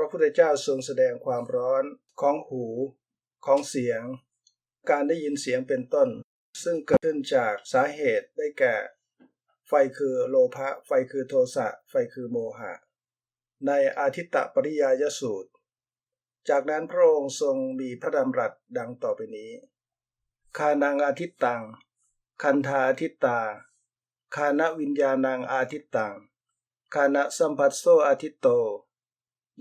ระพุทธเจ้าทรงแสดงความร้อนของหูของเสียง การได้ยินเสียงเป็นต้น ซึ่งเกิดขึ้นจากสาเหตุได้แก่ ไฟคือโลภะไฟคือโทสะไฟคือโมหะ ในอาทิตตปริยายสูตร จากนั้นพระองค์ทรงมีพระดำรัสดังต่อไปนี้คานังอาทิตตัง คันธาอาทิตตา คานวิญญาณังอาทิตตัง คานะสัมผัสโซอาทิตโต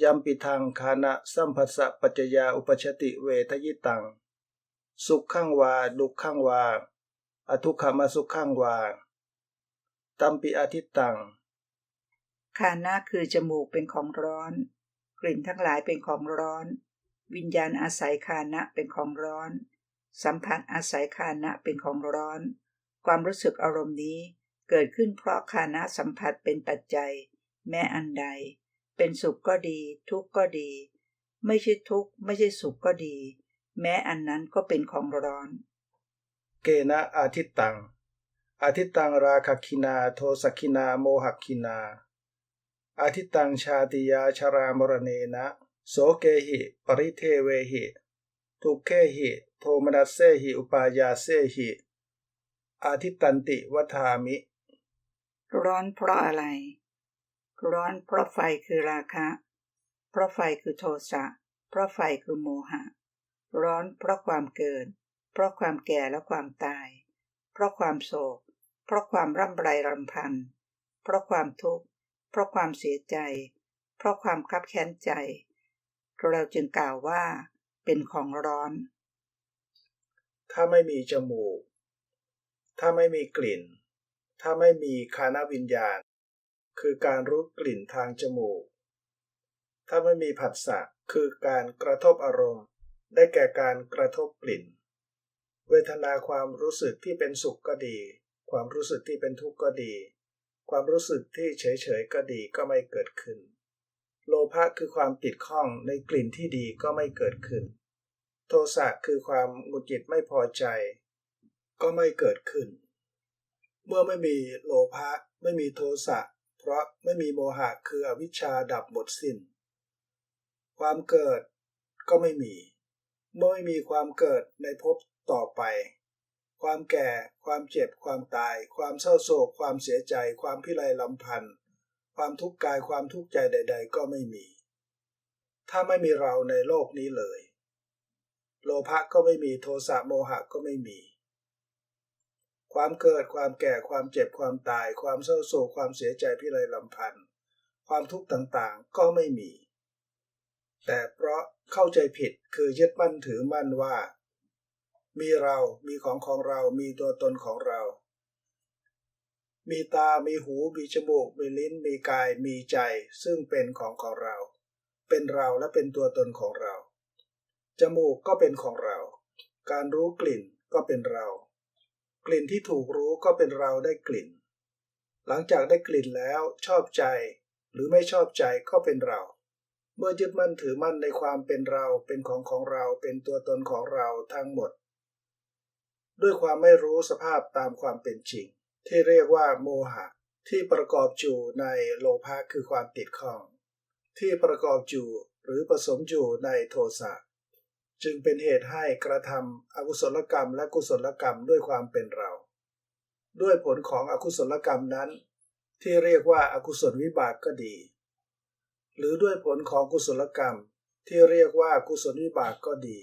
ยัมปิทังคานะสัมผัสสะปัจจยาอุปชติเวทยิตัง สุขขังวา ดุขขังวา อทุกขมาสุขขังวา ตัมปิอาทิตตังคานะคือจมูกเป็นของร้อน กลิ่นทั้งหลายเป็นของร้อน วิญญาณอาศัยคานะเป็นของร้อน สัมผัสอาศัยคานะเป็นของร้อน ความรู้สึกอารมณ์นี้เกิดขึ้นเพราะคานะสัมผัสเป็นปัจจัย แม้อันใด เป็นสุขก็ดี ทุกข์ก็ดี ไม่ใช่ทุกข์ไม่ใช่สุขก็ดี แม้อันนั้นก็เป็นของร้อน เกนะอาทิตตังอาทิตตังราคคินา โทสักคินาโมหคินาอาทิตตังชาติยาชรามรเนนะโสเกหิ ปริเทเวหิทุกเขหิ โทมนัสเสหิ อุปายาเสหิ อาทิตตันติวัฏามิ ร้อนเพราะอะไร ร้อนเพราะไฟคือราคะ เพราะไฟคือโทสะ เพราะไฟคือโมหะ ร้อนเพราะความเกิด เพราะความแก่และความตาย เพราะความโศก เพราะความร่ำไรรำพัน เพราะความทุกข์ เพราะความเสียใจ เพราะความคับแค้นใจ เราจึงกล่าวว่า เป็นของร้อน ถ้าไม่มีจมูก ถ้าไม่มีกลิ่น ถ้าไม่มีคานวิญญาณ คือการรู้กลิ่นทางจมูก ถ้าไม่มีผัสสะคือการกระทบอารมณ์ ได้แก่การกระทบกลิ่น เวทนาความรู้สึกที่เป็นสุขก็ดี ความรู้สึกที่เป็นทุกข์ก็ดี ความรู้สึกที่เฉยๆก็ดีก็ไม่เกิดขึ้น โลภะคือความติดข้องในกลิ่นที่ดีก็ไม่เกิดขึ้น โทสะคือความหงุดหงิดไม่พอใจ ก็ไม่เกิดขึ้น เมื่อไม่มีโลภะไม่มีโทสะ เพราะไม่มีโมหะคืออวิชชาดับหมดสิ้น ความเกิดก็ไม่มี เมื่อไม่มีความเกิดในภพต่อไป ความแก่ ความเจ็บ ความตาย ความเศร้าโศก ความเสียใจ ความพิไรลำพันธ์ ความทุกข์กาย ความทุกข์ใจใด ๆ ก็ไม่มี ถ้าไม่มีเราในโลกนี้เลย โลภะก็ไม่มี โทสะโมหะก็ไม่มี ความเกิดความแก่ความเจ็บความตาย ความเศร้าโศกความเสียใจพิไรลำพันธ์ความทุกข์ต่างๆก็ไม่มี แต่เพราะเข้าใจผิดคือยึดมั่นถือมั่นว่า มีเรามีของของเรา มีตัวตนของเรา มีตา มีหู มีจมูก มีลิ้น มีกาย มีใจ ซึ่งเป็นของของเรา เป็นเราและเป็นตัวตนของเรา จมูกก็เป็นของเรา การรู้กลิ่นก็เป็นเรา กลิ่นที่ถูกรู้ก็เป็นเราได้กลิ่น หลังจากได้กลิ่นแล้วชอบใจ หรือไม่ชอบใจก็เป็นเรา เมื่อยึดมั่นถือมั่นในความเป็นเราเป็นของของเราเป็นตัวตนของเราทั้งหมด ด้วยความไม่รู้สภาพตามความเป็นจริง ที่เรียกว่าโมหะ ที่ประกอบอยู่ในโลภะคือความติดข้อง ที่ประกอบอยู่หรือผสมอยู่ในโทสะ จึงเป็นเหตุให้กระทำอกุศลกรรมและกุศลกรรมด้วยความเป็นเรา ด้วยผลของอกุศลกรรมนั้น ที่เรียกว่าอากุศลวิบากก็ดี หรือด้วยผลของกุศลกรรมที่เรียกว่ากุศลวิบากก็ดี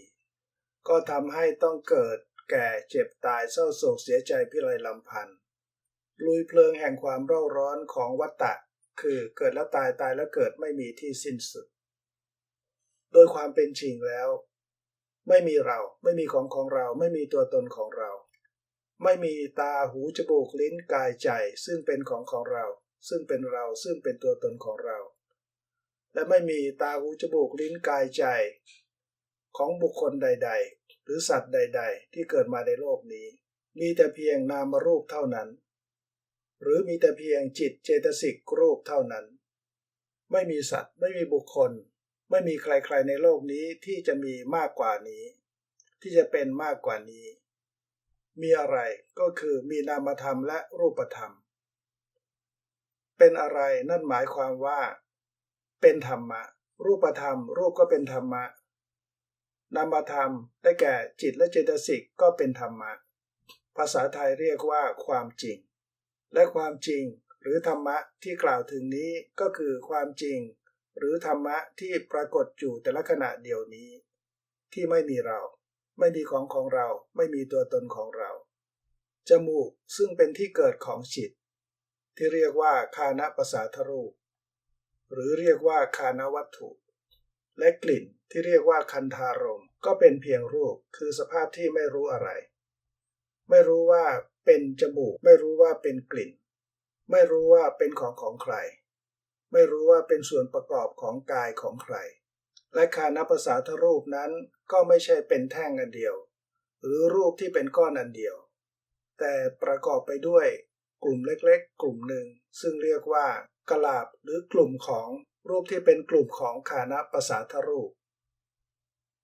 ก็ทำให้ต้องเกิดแก่เจ็บตายเศร้าโศกเสียใจพิไรลำพันธ์ลุยเพลิงแห่งความเร่าร้อนของวัฏฏะคือเกิดแล้วตายตายแล้วเกิดไม่มีที่สิ้นสุด โดยความเป็นจริงแล้ว ไม่มีเรา ไม่มีของของเรา ไม่มีตัวตนของเรา ไม่มีตาหูจมูกลิ้นกายใจ ซึ่งเป็นของของเรา ซึ่งเป็นเราซึ่งเป็นตัวตนของเรา และไม่มีตาหูจมูกลิ้นกายใจ ของบุคคลใด ๆ หรือสัตว์ใด ๆ ที่เกิดมาในโลกนี้ มีแต่เพียงนามรูปเท่านั้น หรือมีแต่เพียงจิตเจตสิกรูปเท่านั้น ไม่มีสัตว์ไม่มีบุคคล ไม่มีใครๆในโลกนี้ที่จะมีมากกว่านี้ ที่จะเป็นมากกว่านี้ มีอะไรก็คือมีนามธรรมและรูปธรรม เป็นอะไรนั่นหมายความว่า เป็นธรรมะ รูปธรรม รูปก็เป็นธรรมะ นามธรรมได้แก่จิตและเจตสิกก็เป็นธรรมะ ภาษาไทยเรียกว่าความจริง และความจริงหรือธรรมะที่กล่าวถึงนี้ก็คือความจริง หรือธรรมะที่ปรากฏอยู่แต่ละขณะเดียวนี้ ที่ไม่มีเรา ไม่มีของของเรา ไม่มีตัวตนของเรา จมูกซึ่งเป็นที่เกิดของจิต ที่เรียกว่าคานะประสาทรูป หรือเรียกว่าคานวัตถุ และกลิ่นที่เรียกว่าคันธารมก็เป็นเพียงรูปคือสภาพที่ไม่รู้อะไร ไม่รู้ว่าเป็นจมูก ไม่รู้ว่าเป็นกลิ่น ไม่รู้ว่าเป็นของของใคร ไม่รู้ว่าเป็นส่วนประกอบของกายของใคร และคานประสาทรูปนั้นก็ไม่ใช่เป็นแท่งอันเดียว หรือรูปที่เป็นก้อนอันเดียว แต่ประกอบไปด้วยกลุ่มเล็กๆ กลุ่มหนึ่ง ซึ่งเรียกว่ากลาบหรือกลุ่มของรูปที่เป็นกลุ่มของคานะประสาทรูป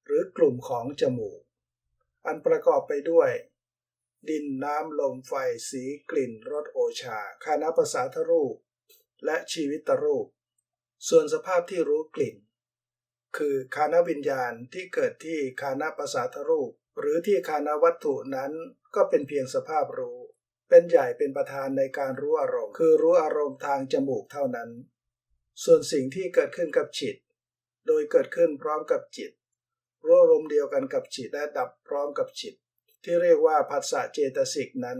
หรือกลุ่มของจมูก อันประกอบไปด้วย ดินน้ำลมไฟสีกลิ่นรสโอชาคานะประสาทรูป และชีวิตรูป ส่วนสภาพที่รู้กลิ่น คือคานวิญญาณที่เกิดที่คานะประสาทรูป หรือที่คานวัตถุนั้นก็เป็นเพียงสภาพรู้ เป็นใหญ่เป็นประธานในการรู้อารมณ์ คือรู้อารมณ์ทางจมูกเท่านั้น ส่วนสิ่งที่เกิดขึ้นกับจิต โดยเกิดขึ้นพร้อมกับจิต รู้อารมณ์เดียวกันกับจิตและดับพร้อมกับจิต ที่เรียกว่าผัสสะเจตสิกนั้น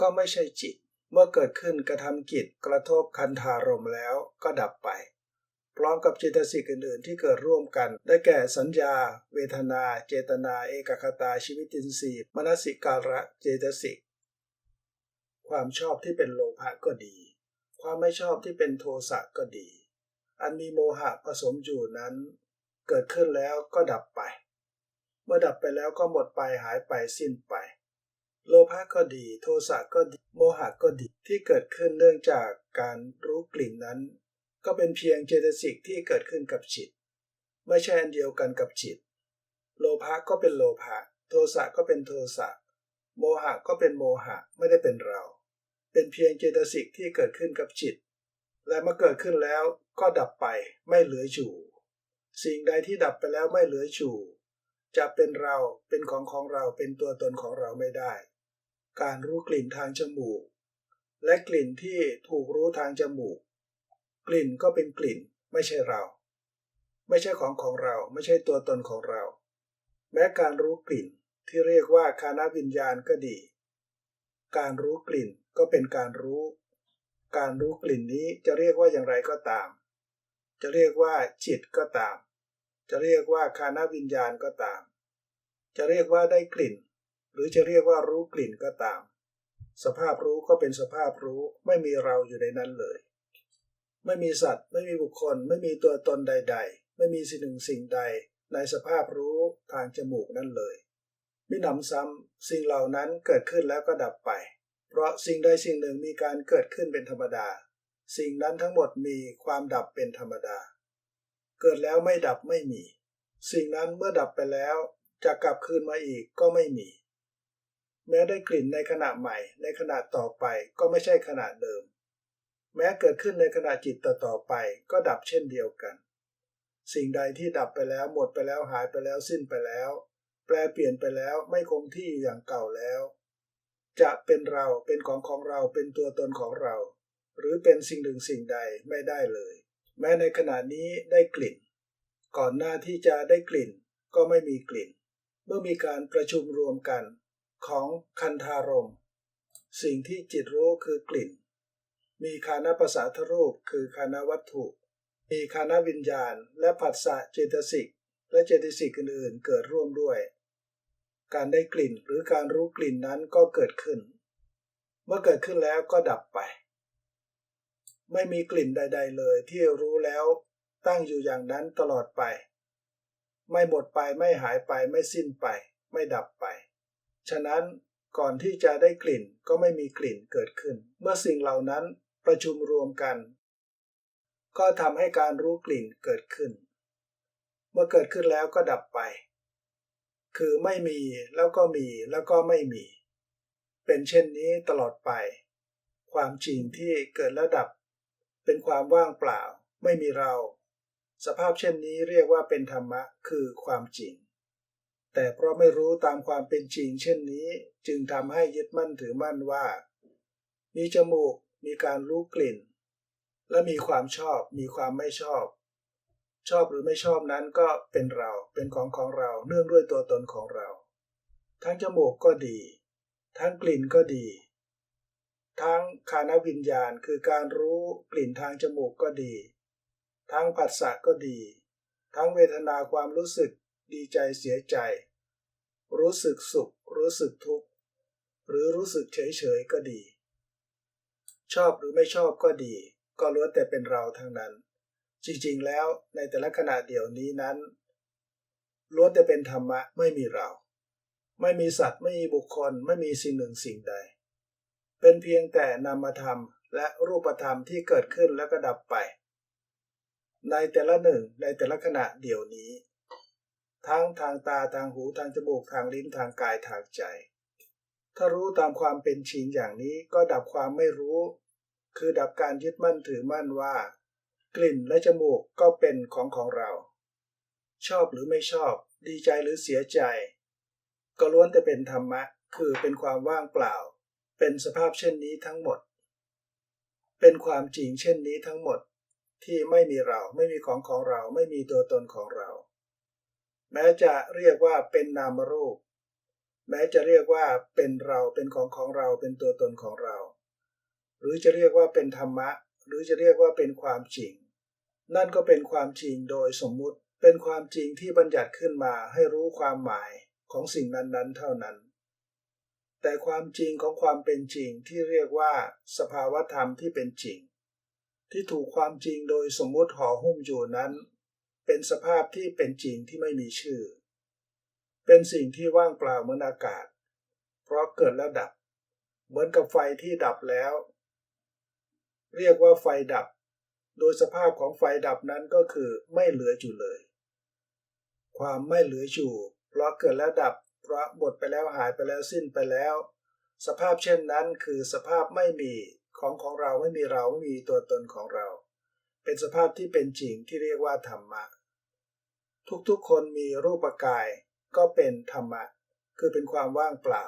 ก็ไม่ใช่จิต เมื่อเกิดขึ้นกระทำกิจกระทบคันธารมแล้วก็ดับไป พร้อมกับเจตสิกอื่นๆ ที่เกิดร่วมกัน ได้แก่สัญญา เวทนา เจตนา เอกคตาชีวิตินทรีย์มนสิการะเจตสิก ความชอบที่เป็นโลภะก็ดี ความไม่ชอบที่เป็นโทสะก็ดี อันมีโมหะผสมอยู่นั้น เกิดขึ้นแล้วก็ดับไป เมื่อดับไปแล้วก็หมดไปหายไปสิ้นไป โลภะก็ดี โทสะก็ดี โมหะก็ดี ที่เกิดขึ้นเนื่องจากการรู้กลิ่นนั้น ก็เป็นเพียงเจตสิกที่เกิดขึ้นกับจิต ไม่ใช่อันเดียวกันกับจิต โลภะก็เป็นโลภะ โทสะก็เป็นโทสะ โมหะก็เป็นโมหะ ไม่ได้เป็นเรา เป็นเพียงเจตสิกที่เกิดขึ้นกับจิต และเมื่อเกิดขึ้นแล้วก็ดับไป ไม่เหลืออยู่ สิ่งใดที่ดับไปแล้วไม่เหลืออยู่จะเป็นเราเป็นของของเราเป็นตัวตนของเราไม่ได้ การรู้กลิ่นทางจมูก และกลิ่นที่ถูกรู้ทางจมูก กลิ่นก็เป็นกลิ่นไม่ใช่เรา ไม่ใช่ของของเราไม่ใช่ตัวตนของเรา แม้การรู้กลิ่นที่เรียกว่าคานาวิญญาณก็ดี การรู้กลิ่นก็เป็นการรู้ การรู้กลิ่นนี้จะเรียกว่าอย่างไรก็ตาม จะเรียกว่าจิตก็ตาม จะเรียกว่าคานาวิญญาณก็ตาม จะเรียกว่าได้กลิ่น รือจะเรียกว่ารู้กลิ่นก็ตาม สภาพรู้ก็เป็นสภาพรู้ไม่มีเราอยู่ในนั้นเลย ไม่มีสัตว์ ไม่มีบุคคล ไม่มีตัวตนใด ๆ ไม่มีสิ่งหนึ่งสิ่งใด ในสภาพรู้ทางจมูกนั่นเลยมิหนำซ้ำสิ่งเหล่านั้นเกิดขึ้นแล้วก็ดับไป เพราะสิ่งใดสิ่งหนึ่งมีการเกิดขึ้นเป็นธรรมดา สิ่งนั้นทั้งหมดมีความดับเป็นธรรมดา เกิดแล้วไม่ดับไม่มี สิ่งนั้นเมื่อดับไปแล้วจะกลับคืนมาอีกก็ไม่มี แม้ได้กลิ่นในขณะใหม่ ในขณะต่อไปก็ไม่ใช่ขณะเดิม แม้เกิดขึ้นในขณะจิตต่อต่อไปก็ดับเช่นเดียวกัน สิ่งใดที่ดับไปแล้วหมดไปแล้วหายไปแล้วสิ้นไปแล้ว แปลเปลี่ยนไปแล้วไม่คงที่อย่างเก่าแล้ว จะเป็นเราเป็นของของเราเป็นตัวตนของเรา หรือเป็นสิ่งหนึ่งสิ่งใดไม่ได้เลย แม้ในขณะนี้ได้กลิ่น ก่อนหน้าที่จะได้กลิ่น ก็ไม่มีกลิ่น เมื่อมีการประชุมรวมกัน ของคันธารม สิ่งที่จิตรู้คือกลิ่น มีคานาภาษาทรูปคือคานาวัตถุ มีคานาวิญญาณ และผัสสะเจตสิก และเจตสิกอื่นๆเกิดร่วมด้วย การได้กลิ่นหรือการรู้กลิ่นนั้นก็เกิดขึ้น เมื่อเกิดขึ้นแล้วก็ดับไป ไม่มีกลิ่นใด ๆ เลยที่รู้แล้วตั้งอยู่อย่างนั้นตลอดไป ไม่หมดไปไม่หายไปไม่สิ้นไป ไม่ดับไป ฉะนั้นก่อนที่จะได้กลิ่นก็ไม่มีกลิ่นเกิดขึ้น เมื่อสิ่งเหล่านั้นประชุมรวมกัน ก็ทำให้การรู้กลิ่นเกิดขึ้น เมื่อเกิดขึ้นแล้วก็ดับไป คือไม่มีแล้วก็มีแล้วก็ไม่มี เป็นเช่นนี้ตลอดไป ความจริงที่เกิดแล้วดับ เป็นความว่างเปล่า ไม่มีเรา สภาพเช่นนี้เรียกว่าเป็นธรรมะ คือความจริง แต่เพราะไม่รู้ตามความเป็นจริงเช่นนี้ จึงทำให้ยึดมั่นถือมั่นว่า มีจมูกมีการรู้กลิ่น และมีความชอบมีความไม่ชอบ ชอบหรือไม่ชอบนั้นก็เป็นเราเป็นของของเราเนื่องด้วยตัวตนของเรา ทั้งจมูกก็ดี ทั้งกลิ่นก็ดี ทั้งคานวิญญาณคือการรู้กลิ่นทางจมูกก็ดี ทั้งผัสสะก็ดี ทั้งเวทนาความรู้สึกดีใจเสียใจ รู้สึกสุข รู้สึกทุกข์ หรือรู้สึกเฉยเฉยก็ดี ชอบหรือไม่ชอบก็ดี ก็ล้วนแต่เป็นเราทั้งนั้น จริงๆ แล้วในแต่ละขณะเดียวนี้นั้นล้วนแต่เป็นธรรมะไม่มีเรา ไม่มีสัตว์ไม่มีบุคคลไม่มีสิ่งหนึ่งสิ่งใด เป็นเพียงแต่นามธรรมและรูปธรรมที่เกิดขึ้นแล้วก็ดับไป ในแต่ละหนึ่งในแต่ละขณะเดียวนี้ ทั้งทางตาทางหูทางจมูกทางลิ้นทางกายทางใจ ถ้ารู้ตามความเป็นจริงอย่างนี้ก็ดับความไม่รู้ คือดับการยึดมั่นถือมั่นว่า กลิ่นและจมูกก็เป็นของของเรา ชอบหรือไม่ชอบ ดีใจหรือเสียใจ ก็ล้วนแต่เป็นธรรมะ คือเป็นความว่างเปล่า เป็นสภาพเช่นนี้ทั้งหมด เป็นความจริงเช่นนี้ทั้งหมดที่ไม่มีเราไม่มีของของเราไม่มีตัวตนของเรา แม้จะเรียกว่าเป็นนามรูป แม้จะเรียกว่าเป็นเราเป็นของของเราเป็นตัวตนของเรา หรือจะเรียกว่าเป็นธรรมะ หรือจะเรียกว่าเป็นความจริง นั่นก็เป็นความจริงโดยสมมุติเป็นความจริงที่บัญญัติขึ้นมาให้รู้ความหมายของสิ่งนั้นๆ เท่านั้น แต่ความจริงของความเป็นจริงที่เรียกว่า สภาวธรรมที่เป็นจริง ที่ถูกความจริงโดยสมมุติห่อหุ้มอยู่นั้น เป็นสภาพที่เป็นจริงที่ไม่มีชื่อ เป็นสิ่งที่ว่างเปล่าเหมือนอากาศ เพราะเกิดแล้วดับ เหมือนกับไฟที่ดับแล้ว เรียกว่าไฟดับ โดยสภาพของไฟดับนั้นก็คือไม่เหลืออยู่เลย ความไม่เหลืออยู่ เพราะเกิดแล้วดับ เพราะหมดไปแล้วหายไปแล้วสิ้นไปแล้ว สภาพเช่นนั้นคือสภาพไม่มีของของเราไม่มีเราไม่มีตัวตนของเรา เป็นสภาพที่เป็นจริงที่เรียกว่าธรรมะ ทุกๆ คนมีรูปกาย ก็เป็นธรรมะ คือเป็นความว่างเปล่า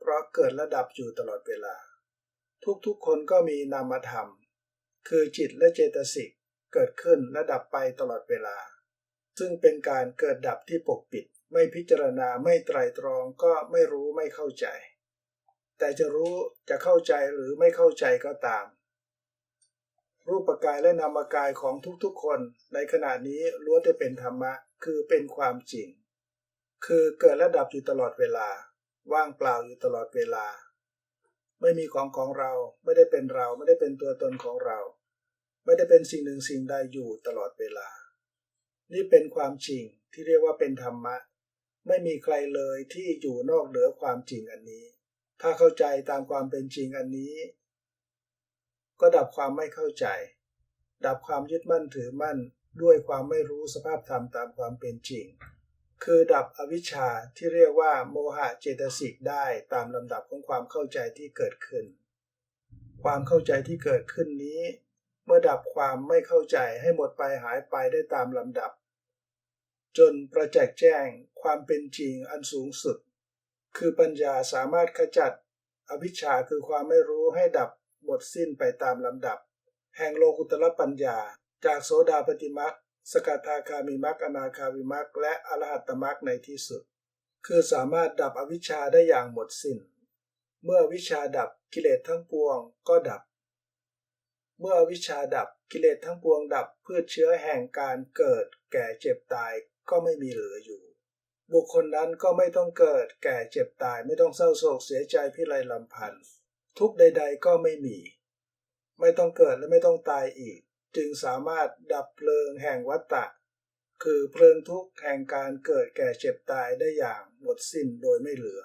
เพราะเกิดระดับอยู่ตลอดเวลา ทุกๆ คนก็มีนามธรรม คือจิตและเจตสิกเกิดขึ้นและดับไปตลอดเวลา ซึ่งเป็นการเกิดดับที่ปกปิด ไม่พิจารณาไม่ไตรตรองก็ไม่รู้ไม่เข้าใจ แต่จะรู้จะเข้าใจหรือไม่เข้าใจก็ตาม รูปกายและนามกายของทุกๆ คน ในขณะนี้ล้วนจะเป็นธรรมะ คือเป็นความจริง คือเกิดและดับอยู่ตลอดเวลา ว่างเปล่าอยู่ตลอดเวลา ไม่มีของของเราไม่ได้เป็นเราไม่ได้เป็นตัวตนของเรา ไม่ได้เป็นสิ่งหนึ่งสิ่งใดอยู่ตลอดเวลา นี่เป็นความจริงที่เรียกว่าเป็นธรรมะ ไม่มีใครเลยที่อยู่นอกเหนือความจริงอันนี้ ถ้าเข้าใจตามความเป็นจริงอันนี้ ก็ดับความไม่เข้าใจ ดับความยึดมั่นถือมั่น ด้วยความไม่รู้สภาพธรรมตามความเป็นจริง คือดับอวิชชาที่เรียกว่าโมหะเจตสิกได้ตามลำดับของความเข้าใจที่เกิดขึ้น ความเข้าใจที่เกิดขึ้นนี้ เมื่อดับความไม่เข้าใจให้หมดไปหายไปได้ตามลำดับ จนประจักษ์แจ้งความเป็นจริงอันสูงสุด คือปัญญาสามารถขจัดอวิชชาคือความไม่รู้ให้ดับหมดสิ้นไปตามลำดับ แห่งโลกุตละปัญญา จากโสดาปฏิมักสกทาคามิมักอนาคามิมักและอรหัตตมักในที่สุด คือสามารถดับอวิชชาได้อย่างหมดสิน้น เมื่อวิชาดับกิเลสทั้งปวงก็ดับ เมื่อวิชาดับกิเลสทั้งปวงดับเพื่อเชื้อแห่งการเกิด แก่เจ็บตายก็ไม่มีเหลืออยู่ บุคคลนั้นก็ไม่ต้องเกิด แก่เจ็บตายไม่ต้องเศร้าโศกเสียใจพิไรลำพันธ์ทุกใด ๆ ก็ไม่มี ไม่ต้องเกิดและไม่ต้องตายอีก จึงสามารถดับเพลิงแห่งวัฏฏะคือเพลิงทุกข์แห่งการเกิดแก่เจ็บตายได้อย่างหมดสิ้นโดยไม่เหลือ